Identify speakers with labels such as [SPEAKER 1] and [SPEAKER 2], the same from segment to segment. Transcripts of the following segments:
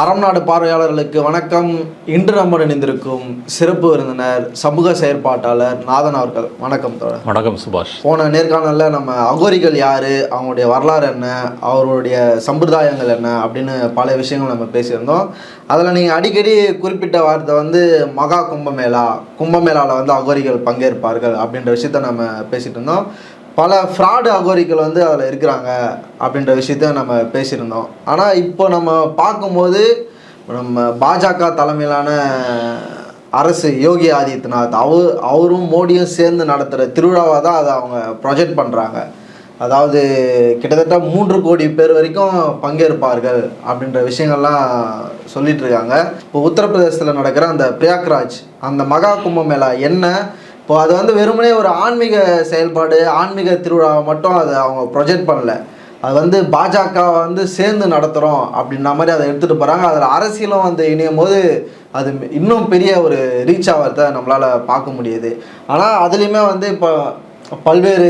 [SPEAKER 1] அறம் நாடு பார்வையாளர்களுக்கு வணக்கம். இன்று நம்முடன் இணைந்திருக்கும் சிறப்பு விருந்தினர் சமூக செயற்பாட்டாளர் நாதன் அவர்கள். வணக்கம் தோழர்.
[SPEAKER 2] வணக்கம் சுபாஷ்.
[SPEAKER 1] போன நேர்காணலில் நம்ம அகோரிகள் யார் அவங்களுடைய வரலாறு என்ன அவருடைய சம்பிரதாயங்கள் என்ன அப்படின்னு பல விஷயங்கள் நம்ம பேசியிருந்தோம். அதில் நீங்கள் அடிக்கடி குறிப்பிட்ட வார்த்தை வந்து மகா கும்பமேளா கும்பமேளாவில் வந்து அகோரிகள் பங்கேற்பார்கள் அப்படின்ற விஷயத்த நம்ம பேசிட்டு இருந்தோம். பல ஃப்ராடு அகோரிகள் வந்து அதில் இருக்கிறாங்க அப்படின்ற விஷயத்த நம்ம பேசியிருந்தோம். ஆனால் இப்போ நம்ம பார்க்கும்போது நம்ம பாஜக தலைமையிலான அரசு யோகி ஆதித்யநாத் அவர் அவரும் மோடியும் சேர்ந்து நடத்துகிற திருவிழாவாக தான் அதை அவங்க ப்ரொஜெக்ட் பண்ணுறாங்க அதாவது கிட்டத்தட்ட மூன்று கோடி பேர் வரைக்கும் பங்கேற்பார்கள் அப்படின்ற விஷயங்கள்லாம் சொல்லிட்டு இருக்காங்க. இப்போ உத்தரப்பிரதேசத்தில் நடக்கிற அந்த பிரயாக்ராஜ் அந்த மகா கும்பமேளா என்ன இப்போ அது வந்து வெறுமனே ஒரு ஆன்மீக செயல்பாடு ஆன்மீக திருவிழாவை மட்டும் அதை அவங்க ப்ரொஜெக்ட் பண்ணல. அது வந்து பாஜக வந்து சேர்ந்து நடத்துகிறோம் அப்படின்ற மாதிரி அதை எடுத்துகிட்டு போகிறாங்க அதில் அரசியலும் வந்து இணையும் போது அது இன்னும் பெரிய ஒரு ரீச் ஆகிறத நம்மளால் பார்க்க முடியுது. ஆனால் அதுலேயுமே வந்து இப்போ பல்வேறு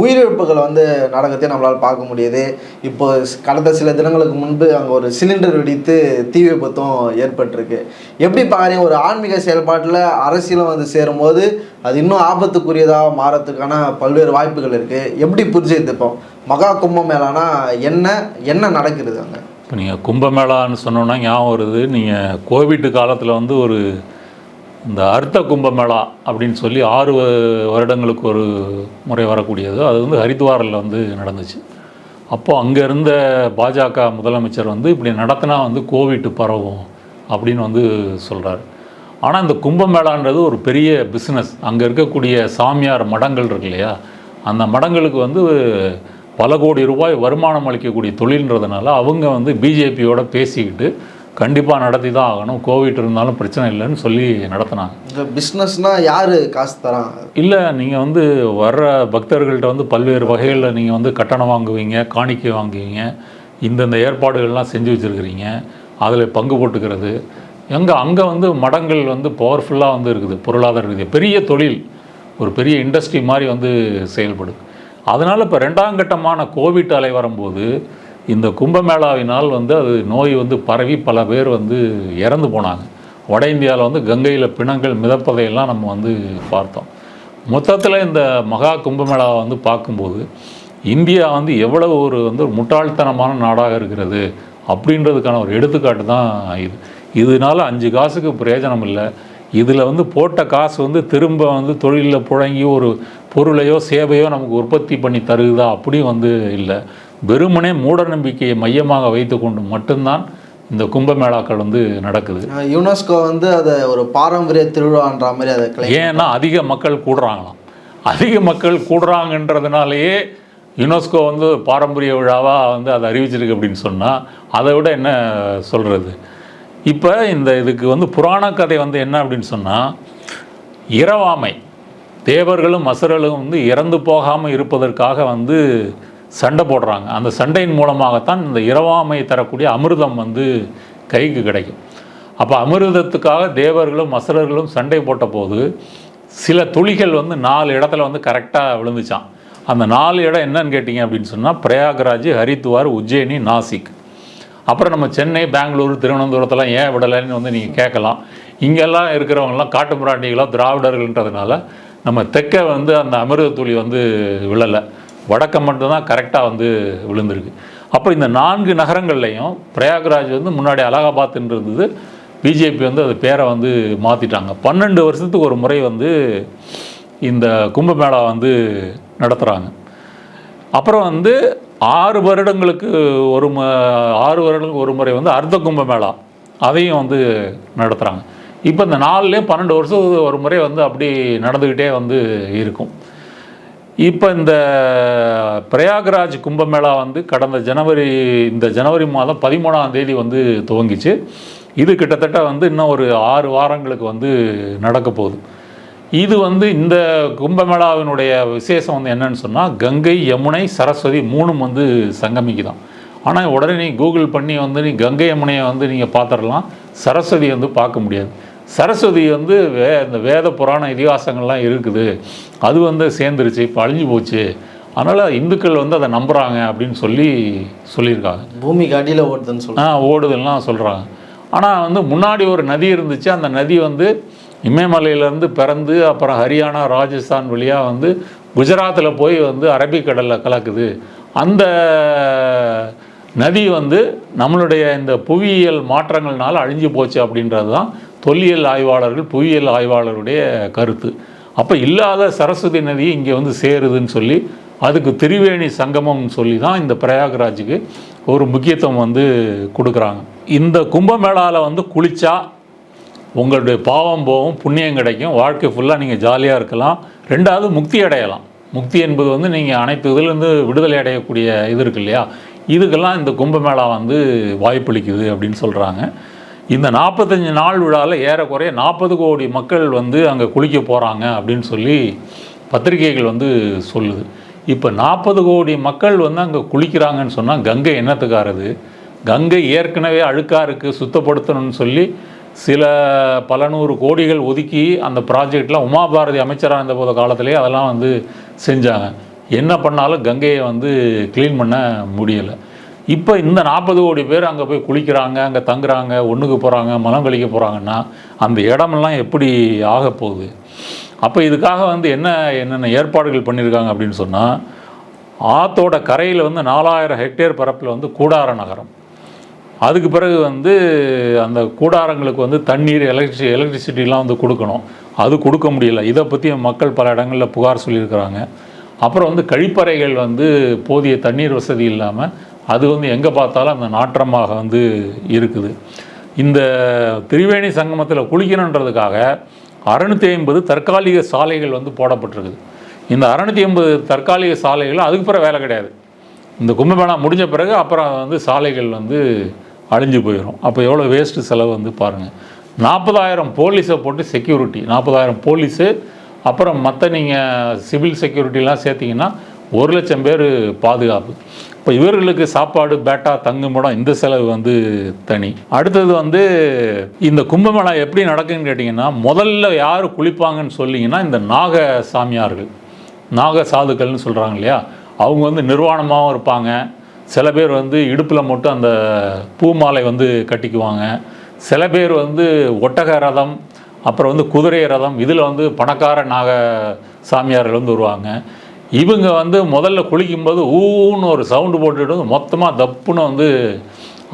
[SPEAKER 1] உயிரிழப்புகள் வந்து நடக்கத்தையும் நம்மளால் பார்க்க முடியுது. இப்போ கடந்த சில தினங்களுக்கு முன்பு அங்கே ஒரு சிலிண்டர் வெடித்து தீ விபத்தும் ஏற்பட்டிருக்கு. எப்படி பாருங்க ஒரு ஆன்மீக செயல்பாட்டில் அரசியலும் வந்து சேரும்போது அது இன்னும் ஆபத்துக்குரியதாக மாறத்துக்கான பல்வேறு வாய்ப்புகள் இருக்குது எப்படி புரிஞ்சுப்போம் மகா கும்பமேளானா என்ன என்ன நடக்கிறது அங்கே?
[SPEAKER 2] இப்போ நீங்கள் கும்பமேளான்னு சொன்னோன்னா ஞாபகம் வருது. நீங்கள் கோவிட் காலத்தில் வந்து ஒரு இந்த அர்த்த கும்பமேளா அப்படின்னு சொல்லி ஆறு வருடங்களுக்கு ஒரு முறை வரக்கூடியது. அது வந்து ஹரித்வாரில் வந்து நடந்துச்சு. அப்போது அங்கே இருந்த பாஜக முதலமைச்சர் வந்து இப்படி நடத்தினா வந்து கோவிட் பரவும் அப்படின்னு வந்து சொல்கிறார் ஆனால் இந்த கும்பமேளான்றது ஒரு பெரிய பிஸ்னஸ் அங்கே இருக்கக்கூடிய சாமியார் மடங்கள் இருக்கு இல்லையா? அந்த மடங்களுக்கு வந்து பல கோடி ரூபாய் வருமானம் அளிக்கக்கூடிய தொழில்ன்றதுனால அவங்க வந்து பிஜேபியோட பேசிக்கிட்டு கண்டிப்பாக நடத்தி தான் ஆகணும். கோவிட் இருந்தாலும் பிரச்சனை இல்லைன்னு சொல்லி நடத்தினாங்க.
[SPEAKER 1] இந்த பிஸ்னஸ்னால் யார் காசு தராங்க
[SPEAKER 2] இல்லை நீங்கள் வந்து வர்ற பக்தர்கள்ட்ட வந்து பல்வேறு வகைகளில் நீங்கள் வந்து கட்டணம் வாங்குவீங்க காணிக்கை வாங்குவீங்க இந்தந்த ஏற்பாடுகள்லாம் செஞ்சு வச்சுருக்கிறீங்க அதில் பங்கு போட்டுக்கிறது. எங்கே அங்கே வந்து மடங்கள் வந்து பவர்ஃபுல்லாக வந்து இருக்குது பொருளாதார ரீதியாக பெரிய தொழில் ஒரு பெரிய இண்டஸ்ட்ரி மாதிரி வந்து செயல்படுது. அதனால் இப்போ ரெண்டாம் கட்டமான கோவிட் அலை வரும்போது இந்த கும்பமேளாவினால் வந்து அது நோய் வந்து பரவி பல பேர் வந்து இறந்து போனாங்க. வட இந்தியாவில் வந்து கங்கையில் பிணங்கள் மிதப்பதையெல்லாம் நம்ம வந்து பார்த்தோம். மொத்தத்தில் இந்த மகா கும்பமேளாவை வந்து பார்க்கும்போது இந்தியா வந்து எவ்வளவு ஒரு வந்து ஒரு முட்டாள்தனமான நாடாக இருக்கிறது அப்படின்றதுக்கான ஒரு எடுத்துக்காட்டு தான் இது. இதனால அஞ்சு காசுக்கு பிரயோஜனம் இல்லை. இதில் வந்து போட்ட காசு வந்து திரும்ப வந்து தொழிலில் புழங்கி ஒரு பொருளையோ சேவையோ நமக்கு உற்பத்தி பண்ணி தருகுதா அப்படியும் வந்து இல்லை. வெறுமனே மூட நம்பிக்கையை மையமாக வைத்துக்கொண்டு மட்டும்தான் இந்த கும்பமேளாக்கள் வந்து நடக்குது.
[SPEAKER 1] யுனெஸ்கோ வந்து அதை ஒரு பாரம்பரிய திருவிழான்ற மாதிரி அதை
[SPEAKER 2] ஏன்னா அதிக மக்கள் கூடுறாங்களாம். அதிக மக்கள் கூடுறாங்கன்றதுனாலேயே யுனெஸ்கோ வந்து பாரம்பரிய விழாவாக வந்து அதை அறிவிச்சிருக்கு அப்படின்னு சொன்னால் அதை விட என்ன சொல்கிறது இப்போ இந்த இதுக்கு வந்து புராண கதை வந்து என்ன அப்படின்னு சொன்னால் இரவாமை தேவர்களும் அசுரர்களும் வந்து இறந்து போகாமல் இருப்பதற்காக வந்து சண்டை போடுறாங்க. அந்த சண்டையின் மூலமாகத்தான் இந்த இரவாமை தரக்கூடிய அமிர்தம் வந்து கைக்கு கிடைக்கும். அப்போ அமிர்தத்துக்காக தேவர்களும் அசுரர்களும் சண்டை போட்ட போது சில துளிகள் வந்து நாலு இடத்துல வந்து கரெக்டாக விழுந்துச்சான் அந்த நாலு இடம் என்னன்னு கேட்டிங்க அப்படின்னு சொன்னால் பிரயாகராஜ் ஹரித்வார் உஜ்ஜயினி நாசிக். அப்புறம் நம்ம சென்னை பெங்களூர் திருவனந்தபுரத்தெல்லாம் ஏன் விடலைன்னு வந்து நீங்கள் கேட்கலாம். இங்கெல்லாம் இருக்கிறவங்கலாம் காட்டு மிராண்டிகளோ திராவிடர்கள்ன்றதுனால நம்ம தெற்க வந்து அந்த அமிர்த துளி வந்து விழலை. வடக்கம் மட்டும்தான் கரெக்டாக வந்து விழுந்திருக்கு. அப்போ இந்த நான்கு நகரங்கள்லையும் பிரயாக்ராஜ் வந்து முன்னாடி அலகாபாத்ன்னு இருந்தது பிஜேபி வந்து அது பேரை வந்து மாற்றிட்டாங்க பன்னெண்டு வருஷத்துக்கு ஒரு முறை வந்து இந்த கும்பமேளா வந்து நடத்துகிறாங்க அப்புறம் வந்து ஆறு வருடங்களுக்கு ஒரு ம ஆறு வருடங்களுக்கு ஒரு முறை வந்து அர்த்த கும்பமேளா அதையும் வந்து நடத்துகிறாங்க இப்போ இந்த நாலுலேயே பன்னெண்டு வருஷத்துக்கு ஒரு முறை வந்து அப்படி நடந்துக்கிட்டே வந்து இருக்கும். இப்போ இந்த பிரயாக்ராஜ் கும்பமேளா வந்து கடந்த ஜனவரி இந்த ஜனவரி மாதம் பதிமூணாம் தேதி வந்து துவங்கிச்சு. இது கிட்டத்தட்ட வந்து இன்னும் ஒரு ஆறு வாரங்களுக்கு வந்து நடக்க போகுது. இது வந்து இந்த கும்பமேளாவினுடைய விசேஷம் வந்து என்னன்னு சொன்னால் கங்கை யமுனை சரஸ்வதி மூணும் வந்து சங்கமிக்குதான் ஆனால் உடனே நீ கூகுள் பண்ணி வந்து நீ கங்கை யமுனையை வந்து நீங்கள் பார்த்துடலாம். சரஸ்வதி வந்து பார்க்க முடியாது. சரஸ்வதி வந்து வே இந்த வேத புராண இதிகாசங்கள்லாம் இருக்குது. அது வந்து சேர்ந்துருச்சு இப்போ அழிஞ்சு போச்சு. அதனால் இந்துக்கள் வந்து அதை நம்புகிறாங்க அப்படின்னு சொல்லி சொல்லியிருக்காங்க.
[SPEAKER 1] பூமிக்கு அடியில் ஓடுதுன்னு சொல்லுவாங்க
[SPEAKER 2] ஆ ஓடுதல்லாம் சொல்கிறாங்க ஆனால் வந்து முன்னாடி ஒரு நதி இருந்துச்சு. அந்த நதி வந்து இமயமலையிலேருந்து பிறந்து அப்புறம் ஹரியானா ராஜஸ்தான் வழியாக வந்து குஜராத்தில் போய் வந்து அரபிக்கடலில் கலக்குது. அந்த நதி வந்து நம்மளுடைய இந்த புவியியல் மாற்றங்கள்னால அழிஞ்சு போச்சு அப்படின்றது தான் தொல்லியல் ஆய்வாளர்கள் புவியியல் ஆய்வாளருடைய கருத்து. அப்போ இல்லாத சரஸ்வதி நதி இங்கே வந்து சேருதுன்னு சொல்லி அதுக்கு திரிவேணி சங்கமம்னு சொல்லி தான் இந்த பிரயாக்ராஜுக்கு ஒரு முக்கியத்துவம் வந்து கொடுக்குறாங்க. இந்த கும்பமேளாவில் வந்து குளித்தா உங்களுடைய பாவம் போகும் புண்ணியம் கிடைக்கும் வாழ்க்கை ஃபுல்லாக நீங்கள் ஜாலியாக இருக்கலாம். ரெண்டாவது முக்தி அடையலாம். முக்தி என்பது வந்து நீங்கள் அனைத்து இதுலேருந்து விடுதலை அடையக்கூடிய இது இருக்கு இல்லையா? இதுக்கெல்லாம் இந்த கும்பமேளா வந்து வாய்ப்பளிக்குது அப்படின்னு சொல்கிறாங்க இந்த நாற்பத்தஞ்சு நாள் விழாவில் ஏறக்குறைய நாற்பது கோடி மக்கள் வந்து அங்கே குளிக்க போகிறாங்க அப்படின்னு சொல்லி பத்திரிகைகள் வந்து சொல்லுது. இப்போ நாற்பது கோடி மக்கள் வந்து அங்கே குளிக்கிறாங்கன்னு சொன்னால் கங்கை என்னத்துக்காரது? கங்கை ஏற்கனவே அழுக்காக இருக்குது சுத்தப்படுத்தணும்னு சொல்லி சில பல நூறு கோடிகள் ஒதுக்கி அந்த ப்ராஜெக்ட்லாம் உமாபாரதி அமைச்சராக இருந்த போத காலத்திலேயே அதெல்லாம் வந்து செஞ்சாங்க. என்ன பண்ணாலும் கங்கையை வந்து க்ளீன் பண்ண முடியலை. இப்போ இந்த நாற்பது கோடி பேர் அங்கே போய் குளிக்கிறாங்க அங்கே தங்குறாங்க ஒன்றுக்கு போகிறாங்க மலம் கழிக்க போகிறாங்கன்னா அந்த இடமெல்லாம் எப்படி ஆக போகுது? அப்போ இதுக்காக வந்து என்ன என்னென்ன ஏற்பாடுகள் பண்ணியிருக்காங்க அப்படின்னு சொன்னால் ஆத்தோட கரையில் வந்து நாலாயிரம் ஹெக்டேர் பரப்பில் வந்து கூடார நகரம். அதுக்கு பிறகு வந்து அந்த கூடாரங்களுக்கு வந்து தண்ணீர் எலக்ட்ரி எலக்ட்ரிசிட்டிலாம் வந்து கொடுக்கணும். அது கொடுக்க முடியல. இதை பற்றி மக்கள் பல இடங்களில் புகார் சொல்லியிருக்கிறாங்க. அப்புறம் வந்து கழிப்பறைகள் வந்து போதிய தண்ணீர் வசதி இல்லாமல் அது வந்து எங்கே பார்த்தாலும் அந்த நாற்றமாக வந்து இருக்குது. இந்த திரிவேணி சங்கமத்தில் குளிக்கணுன்றதுக்காக அறுநூத்தி ஐம்பது தற்காலிக சாலைகள் வந்து போடப்பட்டிருக்குது. இந்த அறுநூத்தி ஐம்பது தற்காலிக சாலைகள் அதுக்கு பிறகு வேலை கிடையாது. இந்த கும்பமேளா முடிஞ்ச பிறகு அப்புறம் வந்து சாலைகள் வந்து அழிஞ்சு போயிடும் அப்போ எவ்வளோ வேஸ்ட்டு செலவு வந்து பாருங்கள் நாற்பதாயிரம் போலீஸை போட்டு செக்யூரிட்டி நாற்பதாயிரம் போலீஸு அப்புறம் மற்ற நீங்கள் சிவில் செக்யூரிட்டிலாம் சேர்த்திங்கன்னா ஒரு லட்சம் பேர் பாதுகாப்பு. இப்போ இவர்களுக்கு சாப்பாடு பேட்டா தங்குமிடம் இந்த செலவு வந்து தனி. அடுத்தது வந்து இந்த கும்பமேளா எப்படி நடக்குன்னு கேட்டிங்கன்னா முதல்ல யார் குளிப்பாங்கன்னு சொல்லிங்கன்னா இந்த நாக சாமியார்கள் நாக சாதுக்கள்னு சொல்கிறாங்க இல்லையா? அவங்க வந்து நிர்வாணமாகவும் இருப்பாங்க. சில பேர் வந்து இடுப்பில் மட்டும் அந்த பூ மாலை வந்து கட்டிக்குவாங்க. சில பேர் வந்து ஒட்டக ரதம் அப்புறம் வந்து குதிரை ரதம் இதில் வந்து பணக்கார நாக சாமியார்கள் வந்து வருவாங்க. இவங்க வந்து முதல்ல குளிக்கும்போது ஊன்னு ஒரு சவுண்டு போட்டுட்டு வந்து மொத்தமாக தப்புன்னு வந்து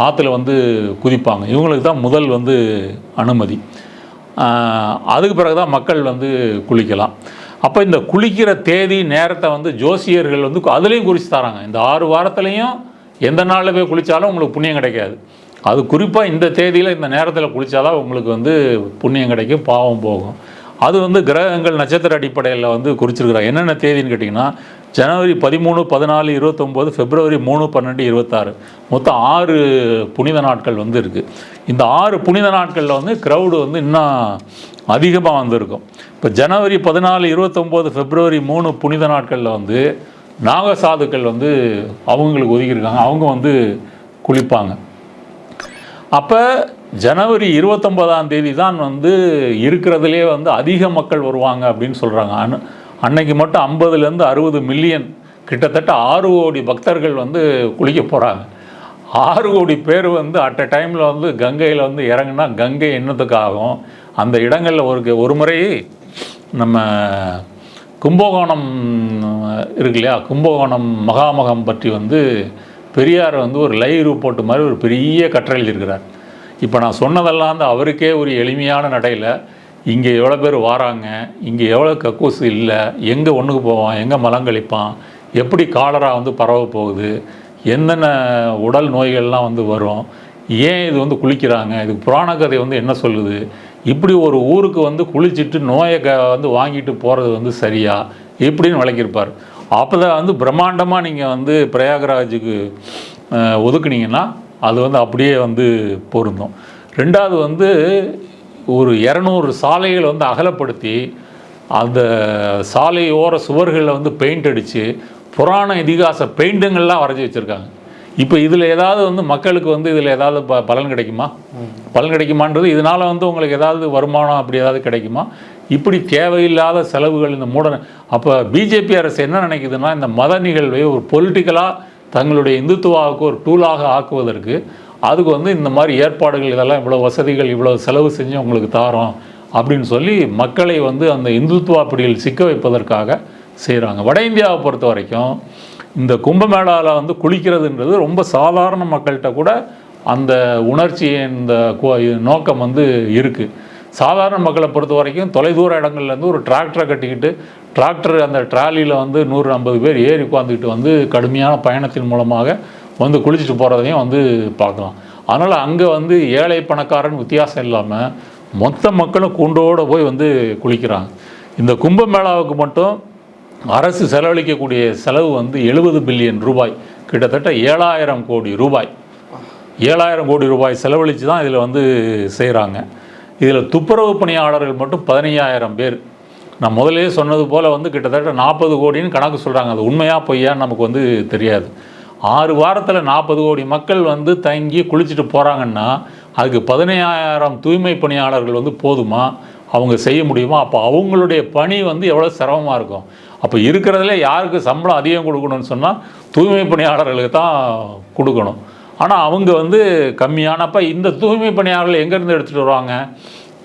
[SPEAKER 2] ஆற்றுல வந்து குதிப்பாங்க. இவங்களுக்கு தான் முதல் வந்து அனுமதி. அதுக்கு பிறகு தான் மக்கள் வந்து குளிக்கலாம். அப்போ இந்த குளிக்கிற தேதி நேரத்தை வந்து ஜோசியர்கள் வந்து அதுலேயும் குறித்து தராங்க. இந்த ஆறு வாரத்துலேயும் எந்த நாளில் போய் குளித்தாலும் உங்களுக்கு புண்ணியம் கிடைக்காது. அது குறிப்பாக இந்த தேதியில் இந்த நேரத்தில் குளித்தாதான் உங்களுக்கு வந்து புண்ணியம் கிடைக்கும் பாவம் போகும். அது வந்து கிரகங்கள் நட்சத்திர அடிப்படையில் வந்து குறிச்சிருக்கிறாங்க. என்னென்ன தேதின்னு கேட்டிங்கன்னா ஜனவரி பதிமூணு பதினாலு இருபத்தொம்போது பிப்ரவரி மூணு பன்னெண்டு இருபத்தாறு. மொத்தம் ஆறு புனித நாட்கள் வந்து இருக்குது இந்த ஆறு புனித நாட்களில் வந்து க்ரௌடு வந்து இன்னும் அதிகமாக வந்திருக்கும். இப்போ ஜனவரி பதினாலு இருபத்தொம்போது பிப்ரவரி மூணு புனித நாட்களில் வந்து நாகசாதுக்கள் வந்து அவங்களுக்கு ஒதுக்கியிருக்காங்க. அவங்க வந்து குளிப்பாங்க. அப்போ ஜனவரி இருபத்தொன்பதாம் தேதி தான் வந்து இருக்கிறதுலே வந்து அதிக மக்கள் வருவாங்க அப்படின்னு சொல்கிறாங்க அன் அன்னைக்கு மட்டும் ஐம்பதுலேருந்து அறுபது மில்லியன் கிட்டத்தட்ட ஆறு கோடி பக்தர்கள் வந்து குளிக்க போகிறாங்க ஆறு கோடி பேர் வந்து அட் அ டைமில் வந்து கங்கையில் வந்து இறங்குனா கங்கை என்னத்துக்கு ஆகும்? அந்த இடங்களில் ஒரு ஒரு முறை நம்ம கும்பகோணம் இருக்கு இல்லையா? கும்பகோணம் மகாமகம் பற்றி வந்து பெரியார் வந்து ஒரு லைவ் ரிப்போர்ட் மாதிரி ஒரு பெரிய கட்டுரை எழுதியிருக்கிறார் இப்போ நான் சொன்னதெல்லாம் வந்து அவருக்கே ஒரு எளிமையான நடையில் இங்கே எவ்வளோ பேர் வாராங்க இங்கே எவ்வளோ கக்கூசு இல்லை எங்கே ஒன்றுக்கு போவான் எங்கே மலங்கழிப்பான் எப்படி காலரா வந்து பரவ போகுது என்னென்ன உடல் நோய்கள்லாம் வந்து வரும் ஏன் இது வந்து குளிக்கிறாங்க இதுக்கு புராண கதை வந்து என்ன சொல்லுது இப்படி ஒரு ஊருக்கு வந்து குளிச்சுட்டு நோயை க வந்து வாங்கிட்டு போகிறது வந்து சரியா இப்படின்னு விளக்கியிருப்பார். அப்போ தான் வந்து பிரம்மாண்டமாக நீங்கள் வந்து பிரயாகராஜுக்கு ஒதுக்குனீங்கன்னா அது வந்து அப்படியே வந்து பொருந்தும். ரெண்டாவது வந்து ஒரு இரநூறு சாலைகளை வந்து அகலப்படுத்தி அந்த சாலையோர சுவர்களில் வந்து பெயிண்ட் அடித்து புராண இதிகாச பெயிண்டுங்கள்லாம் வரைஞ்சி வச்சுருக்காங்க. இப்போ இதில் ஏதாவது வந்து மக்களுக்கு வந்து இதில் ஏதாவது ப பலன் கிடைக்குமா? பலன் கிடைக்குமான்றது இதனால் வந்து உங்களுக்கு ஏதாவது வருமானம் அப்படி ஏதாவது கிடைக்குமா? இப்படி தேவையில்லாத செலவுகள் இந்த மூட அப்போ பிஜேபி அரசு என்ன நினைக்குதுன்னா இந்த மத நிகழ்வை ஒரு பொலிட்டிக்கலாக தங்களுடைய இந்துத்துவாவுக்கு ஒரு டூலாக ஆக்குவதற்கு அதுக்கு வந்து இந்த மாதிரி ஏற்பாடுகள் இதெல்லாம் இவ்வளோ வசதிகள் இவ்வளோ செலவு செஞ்சு உங்களுக்கு தாரோம் அப்படின்னு சொல்லி மக்களை வந்து அந்த இந்துத்துவா பிடியில் சிக்க வைப்பதற்காக செய்கிறாங்க வட இந்தியாவை பொறுத்த வரைக்கும் இந்த கும்பமேளாவில் வந்து குளிக்கிறதுன்றது ரொம்ப சாதாரண மக்கள்கிட்ட கூட அந்த உணர்ச்சியின் இந்த நோக்கம் வந்து இருக்குது சாதாரண மக்களை பொறுத்த வரைக்கும் தொலைதூர இடங்கள்லேருந்து ஒரு டிராக்டரை கட்டிக்கிட்டு டிராக்டர் அந்த ட்ராலியில் வந்து நூறு ஐம்பது பேர் ஏறி உட்காந்துக்கிட்டு வந்து கடுமையான பயணத்தின் மூலமாக வந்து குளிச்சுட்டு போகிறதையும் வந்து பார்க்கலாம். அதனால் அங்கே வந்து ஏழை பணக்காரன் வித்தியாசம் இல்லாமல் மொத்த மக்களும் கூண்டோடு போய் வந்து குளிக்கிறாங்க. இந்த கும்பமேளாவுக்கு மட்டும் அரசு செலவழிக்கக்கூடிய செலவு வந்து எழுபது பில்லியன் ரூபாய். கிட்டத்தட்ட ஏழாயிரம் கோடி ரூபாய். ஏழாயிரம் கோடி ரூபாய் செலவழித்து தான் இதில் வந்து செய்கிறாங்க இதில் துப்புரவு பணியாளர்கள் மட்டும் பதினையாயிரம் பேர். நான் முதலே சொன்னது போல் வந்து கிட்டத்தட்ட நாற்பது கோடின்னு கணக்கு சொல்கிறாங்க அது உண்மையாக பொய்யான்னு நமக்கு வந்து தெரியாது. ஆறு வாரத்தில் நாற்பது கோடி மக்கள் வந்து தங்கி குளிச்சுட்டு போகிறாங்கன்னா அதுக்கு பதினையாயிரம் தூய்மை பணியாளர்கள் வந்து போதுமா? அவங்க செய்ய முடியுமா? அப்போ அவங்களுடைய பணி வந்து எவ்வளோ சிரமமாக இருக்கும்? அப்போ இருக்கிறதுல யாருக்கு சம்பளம் அதிகம் கொடுக்கணும்னு சொன்னால் தூய்மை பணியாளர்களுக்கு தான் கொடுக்கணும். ஆனால் அவங்க வந்து கம்மியானப்போ இந்த தூய்மை பணியாளர்கள் எங்கேருந்து எடுத்துகிட்டு வருவாங்க?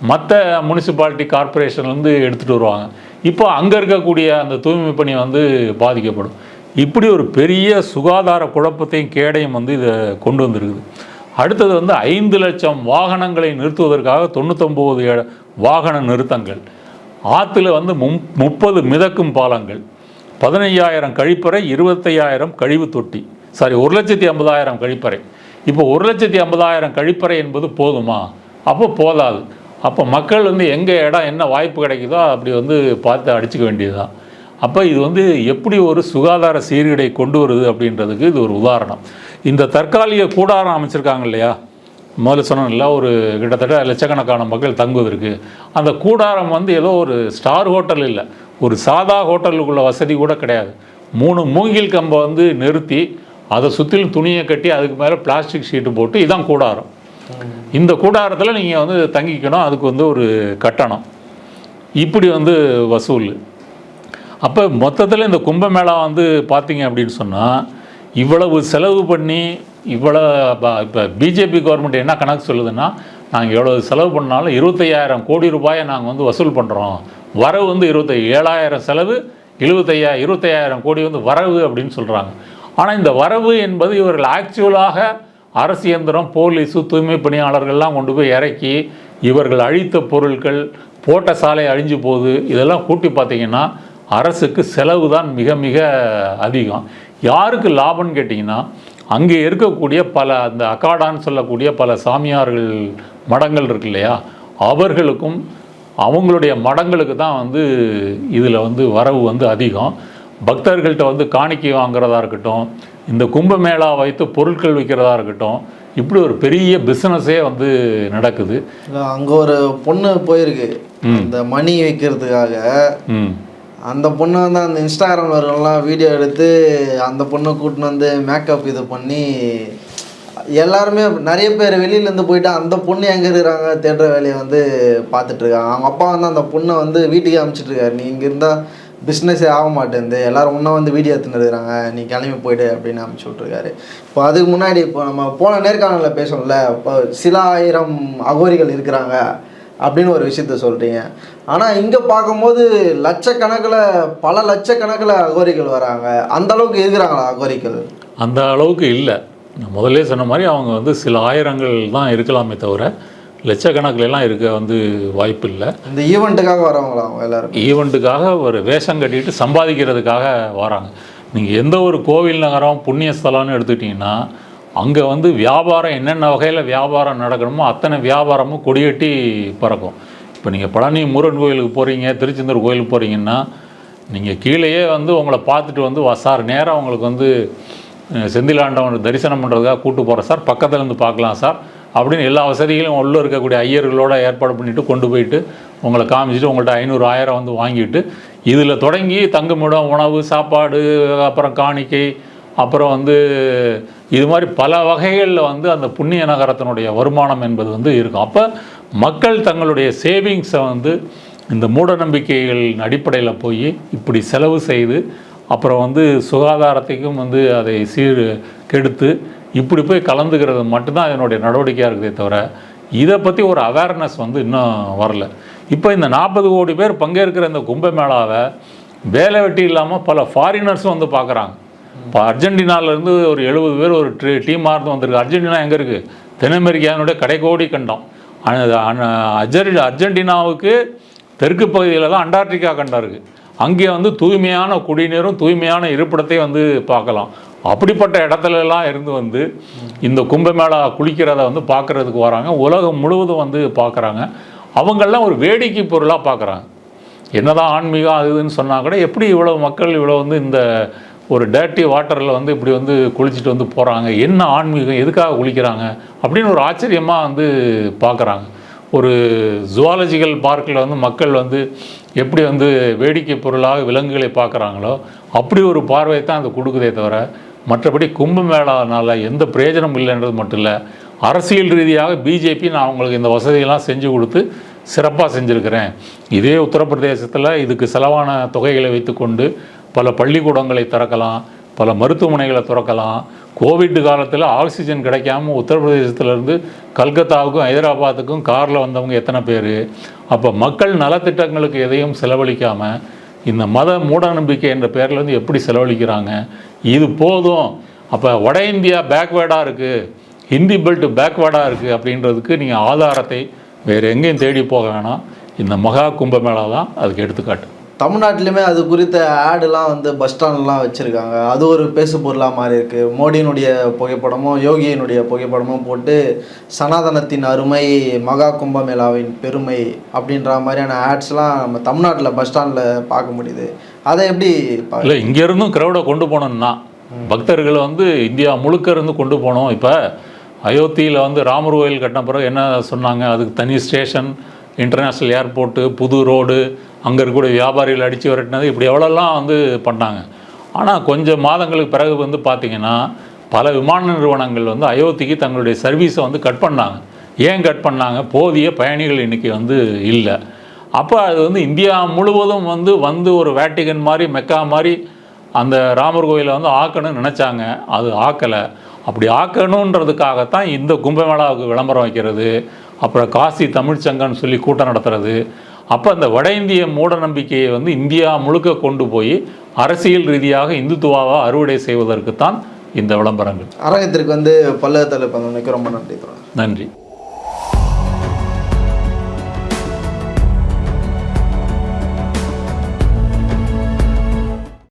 [SPEAKER 2] மற்ற முனிசிபாலிட்டி கார்ப்பரேஷன்லேருந்து எடுத்துகிட்டு வருவாங்க. இப்போ அங்கே இருக்கக்கூடிய அந்த தூய்மை பணி வந்து பாதிக்கப்படும். இப்படி ஒரு பெரிய சுகாதார குழப்பத்தையும் கேடையும் வந்து இதை கொண்டு வந்திருக்குது. அடுத்தது வந்து ஐந்து லட்சம் வாகனங்களை நிறுத்துவதற்காக தொண்ணூத்தொம்பது வாகன நிறுத்தங்கள். ஆற்றுல வந்து மும் முப்பது மிதக்கும் பாலங்கள். பதினையாயிரம் கழிப்பறை இருபத்தையாயிரம் கழிவு தொட்டி. சாரி ஒரு லட்சத்தி ஐம்பதாயிரம் கழிப்பறை. இப்போ ஒரு லட்சத்தி ஐம்பதாயிரம் கழிப்பறை என்பது போதுமா? அப்போ போதாது. அப்போ மக்கள் வந்து எங்கே இடம் என்ன வாய்ப்பு கிடைக்குதோ அப்படி வந்து பார்த்து அடிச்சுக்க வேண்டியதுதான். அப்போ இது வந்து எப்படி ஒரு சுகாதார சீர்கேடை கொண்டு வருது அப்படின்றதுக்கு இது ஒரு உதாரணம். இந்த தற்காலிக கூடாரம் அமைச்சிருக்காங்க இல்லையா? முதல்ல சொன்னோம்ல ஒரு கிட்டத்தட்ட லட்சக்கணக்கான மக்கள் தங்குவதற்கு. அந்த கூடாரம் வந்து ஏதோ ஒரு ஸ்டார் ஹோட்டல் இல்லை. ஒரு சாதா ஹோட்டலுக்குள்ள வசதி கூட கிடையாது. மூணு மூங்கில் கம்பை வந்து நிறுத்தி அதை சுற்றிலும் துணியை கட்டி அதுக்கு மேலே பிளாஸ்டிக் ஷீட்டு போட்டு இதான் கூடாரம். இந்த கூடாரத்தில் நீங்கள் வந்து தங்கிக்கணும். அதுக்கு வந்து ஒரு கட்டணம். இப்படி வந்து வசூல். அப்போ மொத்தத்தில் இந்த கும்பமேளா வந்து பார்த்தீங்க அப்படின்னு சொன்னால் இவ்வளவு செலவு பண்ணி இவ்வளோ இப்போ பிஜேபி கவர்மெண்ட் என்ன கணக்கு சொல்லுதுன்னா நாங்கள் எவ்வளவு செலவு பண்ணாலும் இருபத்தையாயிரம் கோடி ரூபாயை நாங்கள் வந்து வசூல் பண்ணுறோம் வரவு வந்து இருபத்தி ஏழாயிரம் செலவு எழுபத்தையா இருபத்தையாயிரம் கோடி வந்து வரவு அப்படின்னு சொல்கிறாங்க ஆனால் இந்த வரவு என்பது இவர்கள் ஆக்சுவலாக அரசு இயந்திரம் போலீஸு தூய்மை பணியாளர்கள்லாம் கொண்டு போய் இறக்கி இவர்கள் அழித்த பொருட்கள் போட்ட சாலை அழிஞ்சு போகுது இதெல்லாம் கூட்டி பார்த்தீங்கன்னா அரசுக்கு செலவு தான் மிக மிக அதிகம். யாருக்கு லாபம்னு கேட்டிங்கன்னா அங்கே இருக்கக்கூடிய பல அந்த அக்காடான்னு சொல்லக்கூடிய பல சாமியார்கள் மடங்கள் இருக்கு இல்லையா? அவர்களுக்கும் அவங்களுடைய மடங்களுக்கு தான் வந்து இதில் வந்து வரவு வந்து அதிகம். பக்தர்கள்ட்ட வந்து காணிக்கை வாங்குறதா இருக்கட்டும் இந்த கும்பமேளா வைத்து பொருட்கள் விற்கிறதா இருக்கட்டும் இப்படி ஒரு பெரிய பிஸ்னஸே வந்து நடக்குது.
[SPEAKER 1] அங்க ஒரு பொண்ணு போயிருக்கு. இந்த மணி வைக்கிறதுக்காக. அந்த பொண்ணு வந்து அந்த இன்ஸ்டாகிராமில் இருக்கலாம் வீடியோ எடுத்து அந்த பொண்ணை கூட்டின்னு வந்து மேக்கப் இது பண்ணி எல்லாருமே நிறைய பேர் வெளியிலேருந்து போயிட்டு அந்த பொண்ணு எங்கே இருக்கிறாங்க தேடுற வேலையை வந்து பார்த்துட்டு இருக்காங்க. அவங்க அப்பா வந்து அந்த பொண்ணை வந்து வீட்டுக்கே அனுப்பிச்சிட்டு இருக்காரு. நீ இங்கே இருந்தால் பிஸ்னஸே ஆக மாட்டேங்குது. எல்லாரும் ஒன்றா வந்து வீடியோ எடுத்துன்னு இருக்கிறாங்க. நீ கிளம்பி போயிடு அப்படின்னு அனுப்பிச்சி விட்ருக்காரு இப்போ அதுக்கு முன்னாடி இப்போ நம்ம போன நேர்காணலில் பேசணும்ல. இப்போ சில ஆயிரம் அகோரிகள் இருக்கிறாங்க அப்படின்னு ஒரு விஷயத்த சொல்கிறீங்க ஆனால் இங்கே பார்க்கும்போது லட்சக்கணக்கில் பல லட்சக்கணக்கில் அகோரிகள் வராங்க. அந்த அளவுக்கு இருக்கிறாங்களா அகோரிகள்?
[SPEAKER 2] அந்த அளவுக்கு இல்லை. நான் முதல்ல சொன்ன மாதிரி அவங்க வந்து சில ஆயிரங்கள் தான் இருக்கலாமே தவிர லட்சக்கணக்கில் எல்லாம் இருக்க வந்து வாய்ப்பு இல்லை
[SPEAKER 1] இந்த ஈவெண்ட்டுக்காக வரவங்களா எல்லாரும்?
[SPEAKER 2] ஈவெண்ட்டுக்காக ஒரு வேஷம் கட்டிட்டு சம்பாதிக்கிறதுக்காக வராங்க. நீங்கள் எந்த ஒரு கோவில் நகரம் புண்ணிய ஸ்தலம்னு எடுத்துக்கிட்டிங்கன்னா அங்கே வந்து வியாபாரம் என்னென்ன வகையில் வியாபாரம் நடக்கணுமோ அத்தனை வியாபாரமும் கொடியட்டி பறக்கும். இப்போ நீங்கள் பழனி முருகன் கோயிலுக்கு போகிறீங்க திருச்செந்தூர் கோயிலுக்கு போகிறீங்கன்னா நீங்கள் கீழேயே வந்து உங்களை பார்த்துட்டு வந்து "வா சார் நேராக உங்களுக்கு வந்து செந்திலாண்டவன் தரிசனம் பண்ணுறதுக்காக கூட்டு போகிறேன் சார். பக்கத்துல இருந்து பார்க்கலாம் சார். அப்படின்னு எல்லா வசதிகளும் உள்ளே இருக்கக்கூடிய ஐயர்களோட ஏற்பாடு பண்ணிவிட்டு கொண்டு போயிட்டு உங்களை காமிச்சிட்டு உங்கள்கிட்ட ஐநூறு ஆயிரம் வந்து வாங்கிட்டு இதில் தொடங்கி தங்குமிடம் உணவு சாப்பாடு அப்புறம் காணிக்கை அப்புறம் வந்து இது மாதிரி பல வகைகளில் வந்து அந்த புண்ணிய நகரத்தினுடைய வருமானம் என்பது வந்து இருக்கும். அப்போ மக்கள் தங்களுடைய சேவிங்ஸை வந்து இந்த மூட நம்பிக்கைகளின் அடிப்படையில் போய் இப்படி செலவு செய்து அப்புறம் வந்து சுகாதாரத்தைக்கும் வந்து அதை சீர் கெடுத்து இப்படி போய் கலந்துக்கிறது மட்டும்தான் இதனுடைய நடவடிக்கையாக இருக்குதே தவிர இதை பற்றி ஒரு அவேர்னஸ் வந்து இன்னும் வரல. இப்போ இந்த நாற்பது கோடி பேர் பங்கேற்கிற இந்த கும்பமேளாவை வேலை வெட்டி இல்லாமல் பல ஃபாரினர்ஸும் வந்து பார்க்குறாங்க. இப்போ அர்ஜென்டினாலேருந்து ஒரு எழுபது பேர் ஒரு ட்ரீ டீமாக இருந்து வந்திருக்கு. அர்ஜென்டினா எங்கே இருக்குது தென் அமெரிக்காவினுடைய கடைக்கோடி கண்டம். அ- அர்ஜென்டி அர்ஜென்டினாவுக்கு தெற்கு பகுதியில் தான் அண்டார்டிகா கண்டம் இருக்குது அங்கே வந்து தூய்மையான குடிநீரும் தூய்மையான இருப்பிடத்தையும் வந்து பார்க்கலாம். அப்படிப்பட்ட இடத்துலலாம் இருந்து வந்து இந்த கும்பமேளா குளிக்கிறத வந்து பார்க்குறதுக்கு வராங்க. உலகம் முழுவதும் வந்து பார்க்குறாங்க. அவங்கெல்லாம் ஒரு வேடிக்கை பொருளாக பார்க்குறாங்க. என்னதான் ஆன்மீகம் அது இதுன்னு கூட எப்படி இவ்வளோ மக்கள் இவ்வளோ வந்து இந்த ஒரு டேர்ட்டி வாட்டரில் வந்து இப்படி வந்து குளிச்சுட்டு வந்து போகிறாங்க என்ன ஆன்மீகம்? எதுக்காக குளிக்கிறாங்க? அப்படின்னு ஒரு ஆச்சரியமாக வந்து பார்க்குறாங்க. ஒரு ஜுவாலஜிக்கல் பார்க்கில் வந்து மக்கள் வந்து எப்படி வந்து வேடிக்கை பொருளாக விலங்குகளை பார்க்குறாங்களோ அப்படி ஒரு பார்வை தான் அது கொடுக்குதே தவிர மற்றபடி கும்பமேளானால் எந்த பிரயோஜனம் இல்லைன்றது மட்டும் இல்லை. அரசியல் ரீதியாக பிஜேபி நான் அவங்களுக்கு இந்த வசதியெல்லாம் செஞ்சு கொடுத்து சிறப்பாக செஞ்சுருக்கிறேன். இதே உத்தரப்பிரதேசத்தில் இதுக்கு செலவான தொகைகளை வைத்துக்கொண்டு பல பள்ளிக்கூடங்களை திறக்கலாம் பல மருத்துவமனைகளை திறக்கலாம். கோவிட் காலத்தில் ஆக்சிஜன் கிடைக்காம உத்தரப்பிரதேசத்துலேருந்து கல்கத்தாவுக்கும் ஹைதராபாத்துக்கும் காரில் வந்தவங்க எத்தனை பேர்? அப்போ மக்கள் நலத்திட்டங்களுக்கு எதையும் செலவழிக்காமல் இந்த மத மூடநம்பிக்கை என்ற பேரில் வந்து எப்படி செலவழிக்கிறாங்க? இது போதும். அப்போ வட இந்தியா பேக்வேர்டாக இருக்குது ஹிந்தி பெல்ட் பேக்வேர்டாக இருக்குது அப்படின்றதுக்கு நீங்கள் ஆதாரத்தை வேறு எங்கேயும் தேடி போக வேணாம். இந்த மகா கும்பமேளா தான் அதுக்கு எடுத்துக்காட்டு.
[SPEAKER 1] தமிழ்நாட்டிலுமே அது குறித்த ஆடுலாம் வந்து பஸ் ஸ்டாண்ட்லாம் வச்சுருக்காங்க. அது ஒரு பேசு பொருளாக மாறி இருக்கு. மோடியினுடைய புகைப்படமும் யோகியினுடைய புகைப்படமும் போட்டு சனாதனத்தின் அருமை மகா கும்பமேளாவின் பெருமை அப்படின்ற மாதிரியான ஆட்ஸ்லாம் நம்ம தமிழ்நாட்டில் பஸ் ஸ்டாண்டில் பார்க்க முடியுது. அதை எப்படி
[SPEAKER 2] இல்லை இங்கேருந்தும் கிரௌடை கொண்டு போகணும்னா பக்தர்களை வந்து இந்தியா முழுக்க இருந்து கொண்டு போகணும் இப்போ அயோத்தியில் வந்து ராமர் கோயில் கட்டின பிறகு என்ன சொன்னாங்க? அதுக்கு தனி ஸ்டேஷன் இன்டர்நேஷ்னல் ஏர்போர்ட்டு புது ரோடு அங்கே இருக்கக்கூடிய வியாபாரிகள் அடித்து விரட்டினது. இப்படி எவ்வளோலாம் வந்து பண்ணாங்க. ஆனால் கொஞ்சம் மாதங்களுக்கு பிறகு வந்து பார்த்திங்கன்னா பல விமான நிறுவனங்கள் வந்து அயோத்திக்கு தங்களுடைய சர்வீஸை வந்து கட் பண்ணாங்க. ஏன் கட் பண்ணாங்க? போதிய பயணிகள் இன்றைக்கி வந்து இல்லை. அப்போ அது வந்து இந்தியா முழுவதும் வந்து வந்து ஒரு வேட்டிகன் மாதிரி மெக்கா மாதிரி அந்த ராமர் கோயிலை வந்து ஆக்கணும்னு நினச்சாங்க. அது ஆக்கலை. அப்படி ஆக்கணுன்றதுக்காகத்தான் இந்த கும்பமேளாவுக்கு விளம்பரம் வைக்கிறது. அப்புறம் காசி தமிழ்ச்சங்கம்னு சொல்லி கூட்டம் நடத்துறது. அப்போ அந்த வட இந்திய மூட நம்பிக்கையை வந்து இந்தியா முழுக்க கொண்டு போய் அரசியல் ரீதியாக இந்துத்துவாவை அறுவடை செய்வதற்குத்தான் இந்த விளம்பரங்கள்.
[SPEAKER 1] அரங்கத்திற்கு வந்து பல்லவத்தில் நினைக்க ரொம்ப நன்றி
[SPEAKER 2] நன்றி.